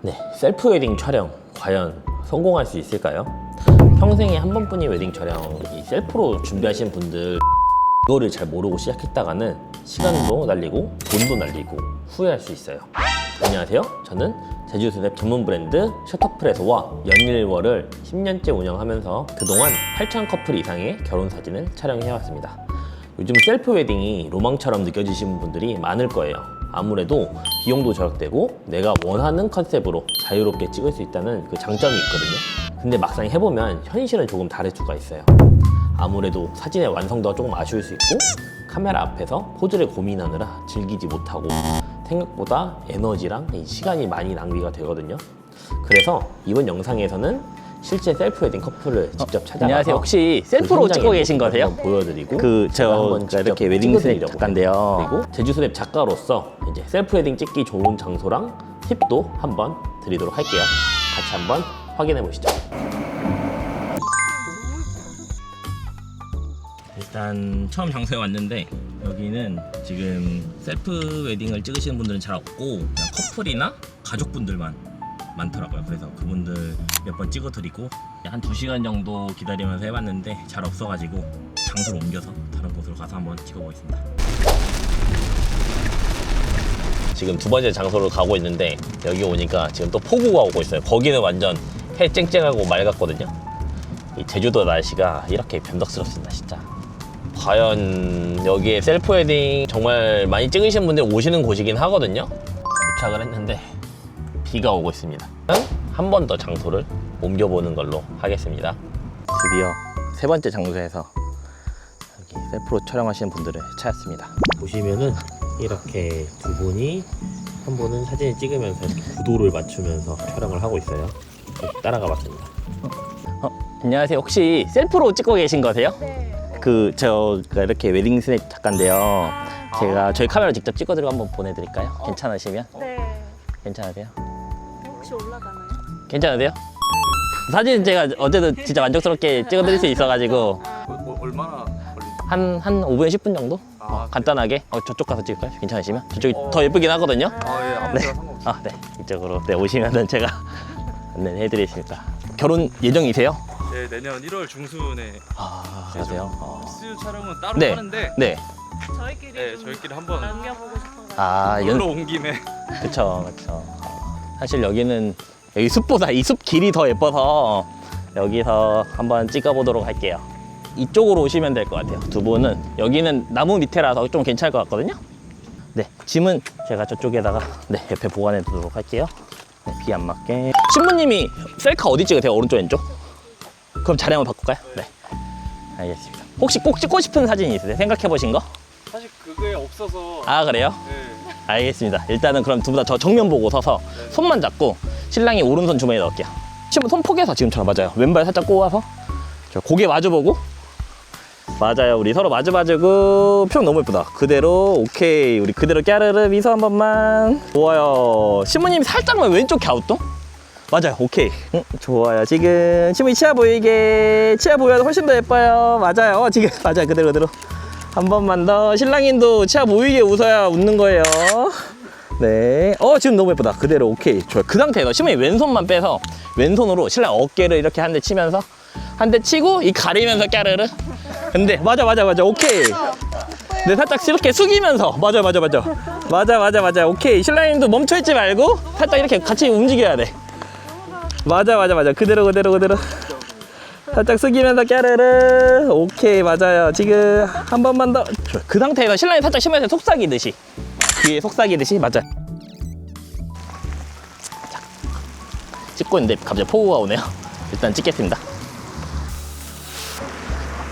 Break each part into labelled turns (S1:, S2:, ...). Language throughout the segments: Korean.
S1: 네, 셀프 웨딩 촬영 과연 성공할 수 있을까요? 평생에 한 번뿐인 웨딩 촬영 이 셀프로 준비하신 분들 이거를 잘 모르고 시작했다가는 시간도 날리고 돈도 날리고 후회할 수 있어요. 안녕하세요. 저는 제주 스냅 전문 브랜드 셔터프레소와 연일월을 10년째 운영하면서 그동안 8천 커플 이상의 결혼 사진을 촬영해왔습니다. 요즘 셀프 웨딩이 로망처럼 느껴지시는 분들이 많을 거예요. 아무래도 비용도 절약되고 내가 원하는 컨셉으로 자유롭게 찍을 수 있다는 그 장점이 있거든요. 근데 막상 해보면 현실은 조금 다를 수가 있어요. 아무래도 사진의 완성도가 조금 아쉬울 수 있고 카메라 앞에서 포즈를 고민하느라 즐기지 못하고 생각보다 에너지랑 이 시간이 많이 낭비가 되거든요. 그래서 이번 영상에서는 실제 셀프 웨딩 커플을 직접 찾아가서
S2: 안녕하세요. 혹시 셀프로
S1: 그
S2: 찍고
S1: 현장의
S2: 계신
S1: 모습을
S2: 거세요?
S1: 한번 보여드리고
S2: 그, 저,
S1: 제가 한번
S2: 이렇게 웨딩 스냅
S1: 찍어드리려고
S2: 작가인데요.
S1: 그리고 제주 스냅 작가로서 이제 셀프 웨딩 찍기 좋은 장소랑 팁도 한번 드리도록 할게요. 같이 한번 확인해 보시죠. 일단 처음 장소에 왔는데 여기는 지금 셀프 웨딩을 찍으시는 분들은 잘 없고 그냥 커플이나 가족분들만 많더라고요. 그래서 그분들 몇 번 찍어드리고 한 2시간 정도 기다리면서 해봤는데 잘 없어가지고 장소를 옮겨서 다른 곳으로 가서 한번 찍어보겠습니다. 지금 두 번째 장소로 가고 있는데 여기 오니까 지금 또 폭우가 오고 있어요. 거기는 완전 해 쨍쨍하고 맑았거든요. 이 제주도 날씨가 이렇게 변덕스럽습니다, 진짜. 과연 여기에 셀프 웨딩 정말 많이 찍으신 분들 오시는 곳이긴 하거든요. 도착을 했는데 비가 오고 있습니다. 한 번 더 장소를 옮겨보는 걸로 하겠습니다. 드디어 세 번째 장소에서 여기 셀프로 촬영하시는 분들을 찾았습니다. 보시면은 이렇게 두 분이 한 분은 사진을 찍으면서 구도를 맞추면서 촬영을 하고 있어요. 따라가 봤습니다.
S2: 어, 안녕하세요. 혹시 셀프로 찍고 계신 거세요?
S3: 네.
S2: 그, 저, 그 이렇게 웨딩 스냅 작가인데요. 제가 저희 카메라 직접 찍어드리고 한번 보내드릴까요? 괜찮으시면?
S3: 네.
S2: 괜찮으세요?
S3: 혹시 올라가나요?
S2: 괜찮으세요? 사진 제가 어제도 진짜 만족스럽게 찍어드릴 수 있어가지고
S4: 어, 얼마나 걸리죠?
S2: 한, 한 5분, 10분 정도?
S4: 아,
S2: 어, 간단하게 어, 저쪽 가서 찍을까요? 괜찮으시면? 저쪽이 더 예쁘긴 하거든요?
S4: 아, 예, 아무
S2: 네.
S4: 데나 상관없어요.
S2: 아, 네. 이쪽으로 네, 오시면은 제가 안내해드리겠습니다. 결혼 예정이세요?
S4: 네, 내년 1월 중순에
S2: 아. 그러세요? 어.
S4: 스 촬영은 따로
S2: 네.
S4: 하는데
S2: 네.
S3: 저희끼리
S4: 네,
S3: 좀
S4: 저희끼리 한번
S3: 남겨보고 싶어가지고.
S2: 아,
S4: 놀러
S2: 연,
S4: 온 김에
S2: 그쵸, 그쵸. 사실 여기는 여기 숲보다 이 숲 길이 더 예뻐서 여기서 한번 찍어보도록 할게요. 이쪽으로 오시면 될 것 같아요. 두 분은 여기는 나무 밑에라서 좀 괜찮을 것 같거든요. 네, 짐은 제가 저쪽에다가 네 옆에 보관해 두도록 할게요. 네, 비안 맞게. 신부님이 셀카 어디 찍으세요? 오른쪽 왼쪽? 그럼 자리 한번 바꿀까요? 네, 알겠습니다. 혹시 꼭 찍고 싶은 사진 있으세요? 생각해 보신 거?
S4: 사실 그게 없어서
S2: 아 그래요?
S4: 네.
S2: 알겠습니다. 일단은 그럼 두 분 다 저 정면 보고 서서 손만 잡고 신랑이 오른손 주머니에 넣을게요. 지금 손 포개서 지금처럼 맞아요. 왼발 살짝 꼬아서 저 고개 마주보고 맞아요. 우리 서로 마주봐주고 표정 너무 예쁘다. 그대로 오케이. 우리 그대로 깨르르 미소 한 번만. 좋아요. 신부님 살짝만 왼쪽 갸우뚱. 맞아요. 오케이. 응, 좋아요. 지금 신부님 치아 보이게 치아 보여도 훨씬 더 예뻐요. 맞아요. 어, 지금 맞아요. 그대로 그대로. 한 번만 더 신랑님도 치아 보이게 웃어야 웃는 거예요. 네. 어, 지금 너무 예쁘다. 그대로 오케이. 좋아요. 그 상태에서 신부님 왼손만 빼서 왼손으로 신랑 어깨를 이렇게 한 대 치면서 한 대 치고 이 가리면서 까르르. 근데 맞아 맞아 맞아. 오케이. 네, 살짝 이렇게 숙이면서 맞아 맞아 맞아. 맞아 맞아 맞아. 오케이. 신랑님도 멈춰 있지 말고 살짝 이렇게 같이 움직여야 돼. 맞아 맞아 맞아. 그대로 그대로 그대로. 살짝 숙이면서 까르르. 오케이 맞아요. 지금 한 번만 더. 그 상태에서 신랑이 살짝 쉬면서 속삭이듯이. 귀에 속삭이듯이 맞아 자, 찍고 있는데 갑자기 포우가 오네요. 일단 찍겠습니다.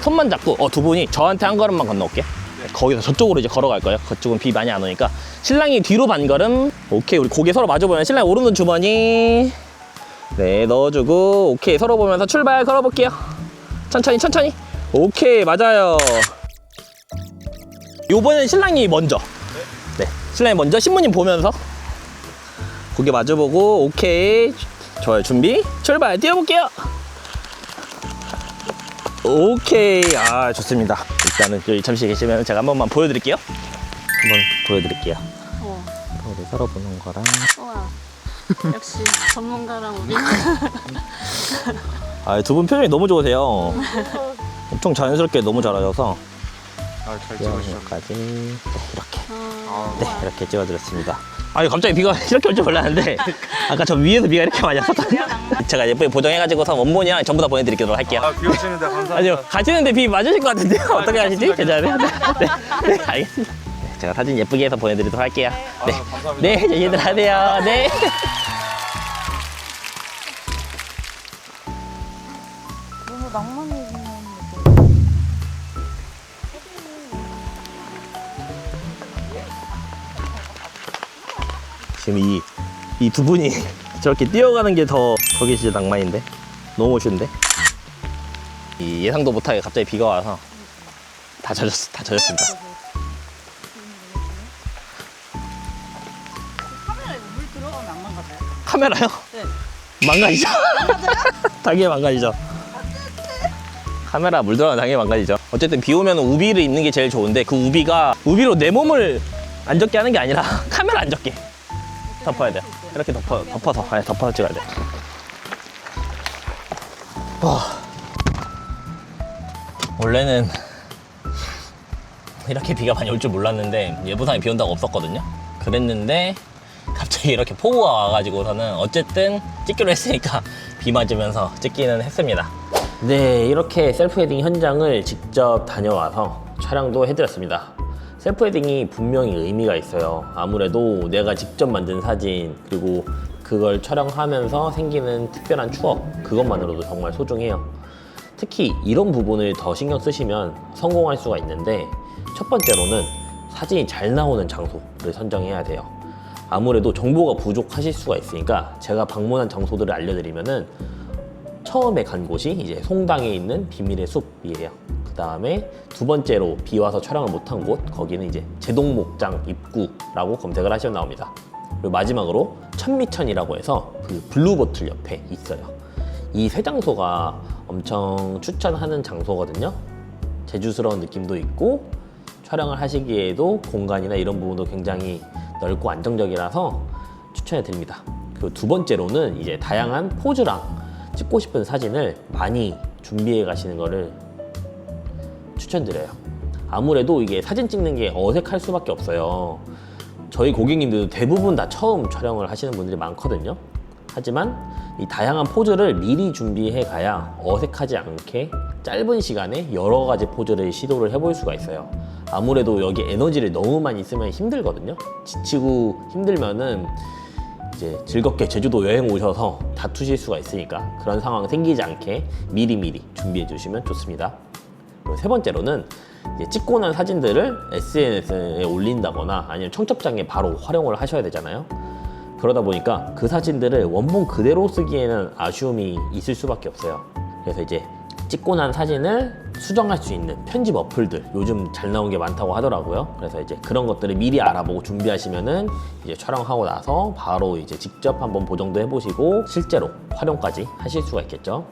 S2: 손만 잡고 어, 두 분이 저한테 한 걸음만 건너올게요 거기서 저쪽으로 이제 걸어갈 거예요. 그쪽은 비 많이 안 오니까. 신랑이 뒤로 반 걸음. 오케이 우리 고개 서로 마주보면 신랑이 오른손 주머니 네 넣어주고 오케이 서로 보면서 출발 걸어볼게요. 천천히 천천히. 오케이 맞아요. 요번엔 신랑이 먼저. 네 신랑이 먼저 신부님 보면서 고개 마주보고 오케이 좋아요 준비 출발 뛰어볼게요. 오케이 아 좋습니다. 일단은 여기 잠시 계시면 제가 한 번만 보여드릴게요. 한번 보여드릴게요.
S3: 어.
S2: 우리 서로 보는 거랑.
S3: 우와. 역시 전문가랑 우리.
S1: 아, 두 분 표정이 너무 좋으세요. 엄청 자연스럽게 너무 잘하셔서
S4: 아잘
S1: 여기까지 네, 이렇게
S3: 어,
S1: 네 이렇게 찍어드렸습니다. 아니 갑자기 비가 이렇게 올 줄 몰랐는데 아까 저 위에서 비가 이렇게 많이 왔었거든요. 제가 예쁘게 보정해가지고서 원본이랑 전부 다 보내드리도록 할게요.
S4: 아 비 오시는데 감사합니다.
S1: 아니요 가시는데 비 맞으실 것 같은데요. 어떻게 하시지?
S4: 괜찮습니다.
S1: 괜찮아요? 네, 네 알겠습니다. 네, 제가 사진 예쁘게 해서 보내드리도록 할게요. 네,
S4: 아, 감사합니다.
S1: 네 조심들 하세요. 네.
S3: 너무 낭만 있는
S1: 지금 이 이 두 분이 저렇게 뛰어가는 게 더 저게 진짜 낭만인데 너무 멋있는데 이 예상도 못하게 갑자기 비가 와서 다 젖었 다 젖었습니다.
S3: 카메라요? 네.
S1: 망가지죠. 당연히 망가지죠. 카메라 물 들어가면 당연히 망가지죠. 어쨌든 비 오면 우비를 입는 게 제일 좋은데 그 우비가 우비로 내 몸을 안 젖게 하는 게 아니라 카메라 안 젖게 덮어야 돼요. 이렇게 덮어 덮어서 아니 덮어서 찍어야 돼. 와. 원래는 이렇게 비가 많이 올 줄 몰랐는데 예보상에 비 온다고 없었거든요. 그랬는데 갑자기 이렇게 폭우가 와가지고서는 어쨌든 찍기로 했으니까 비 맞으면서 찍기는 했습니다. 네, 이렇게 셀프 헤딩 현장을 직접 다녀와서 촬영도 해드렸습니다. 셀프 헤딩이 분명히 의미가 있어요. 아무래도 내가 직접 만든 사진 그리고 그걸 촬영하면서 생기는 특별한 추억 그것만으로도 정말 소중해요. 특히 이런 부분을 더 신경 쓰시면 성공할 수가 있는데 첫 번째로는 사진이 잘 나오는 장소를 선정해야 돼요. 아무래도 정보가 부족하실 수가 있으니까 제가 방문한 장소들을 알려드리면은 처음에 간 곳이 이제 송당에 있는 비밀의 숲이에요. 그 다음에 두 번째로 비 와서 촬영을 못한 곳 거기는 이제 제동목장 입구라고 검색을 하시면 나옵니다. 그리고 마지막으로 천미천이라고 해서 그 블루보틀 옆에 있어요. 이 세 장소가 엄청 추천하는 장소거든요. 제주스러운 느낌도 있고 촬영을 하시기에도 공간이나 이런 부분도 굉장히 넓고 안정적이라서 추천해 드립니다. 그리고 두 번째로는 이제 다양한 포즈랑 찍고 싶은 사진을 많이 준비해 가시는 거를 추천드려요. 아무래도 이게 사진 찍는 게 어색할 수밖에 없어요. 저희 고객님들도 대부분 다 처음 촬영을 하시는 분들이 많거든요. 하지만 이 다양한 포즈를 미리 준비해 가야 어색하지 않게 짧은 시간에 여러 가지 포즈를 시도를 해볼 수가 있어요. 아무래도 여기 에너지를 너무 많이 쓰면 힘들거든요. 지치고 힘들면은 이제 즐겁게 제주도 여행 오셔서 다투실 수가 있으니까 그런 상황 생기지 않게 미리미리 준비해 주시면 좋습니다. 세 번째로는 찍고 난 사진들을 SNS에 올린다거나 아니면 청첩장에 바로 활용을 하셔야 되잖아요. 그러다 보니까 그 사진들을 원본 그대로 쓰기에는 아쉬움이 있을 수밖에 없어요. 그래서 이제 찍고 난 사진을 수정할 수 있는 편집 어플들 요즘 잘 나온 게 많다고 하더라고요. 그래서 이제 그런 것들을 미리 알아보고 준비하시면은 이제 촬영하고 나서 바로 이제 직접 한번 보정도 해보시고 실제로 활용까지 하실 수가 있겠죠.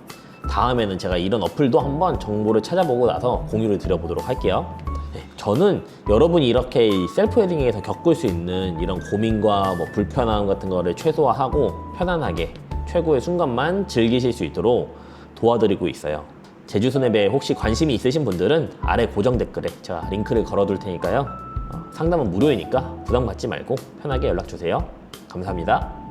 S1: 다음에는 제가 이런 어플도 한번 정보를 찾아보고 나서 공유를 드려보도록 할게요. 네, 저는 여러분이 이렇게 이 셀프 헤딩에서 겪을 수 있는 이런 고민과 뭐 불편함 같은 거를 최소화하고 편안하게 최고의 순간만 즐기실 수 있도록 도와드리고 있어요. 제주스냅에 혹시 관심이 있으신 분들은 아래 고정 댓글에 제가 링크를 걸어둘 테니까요. 어, 상담은 무료이니까 부담 갖지 말고 편하게 연락 주세요. 감사합니다.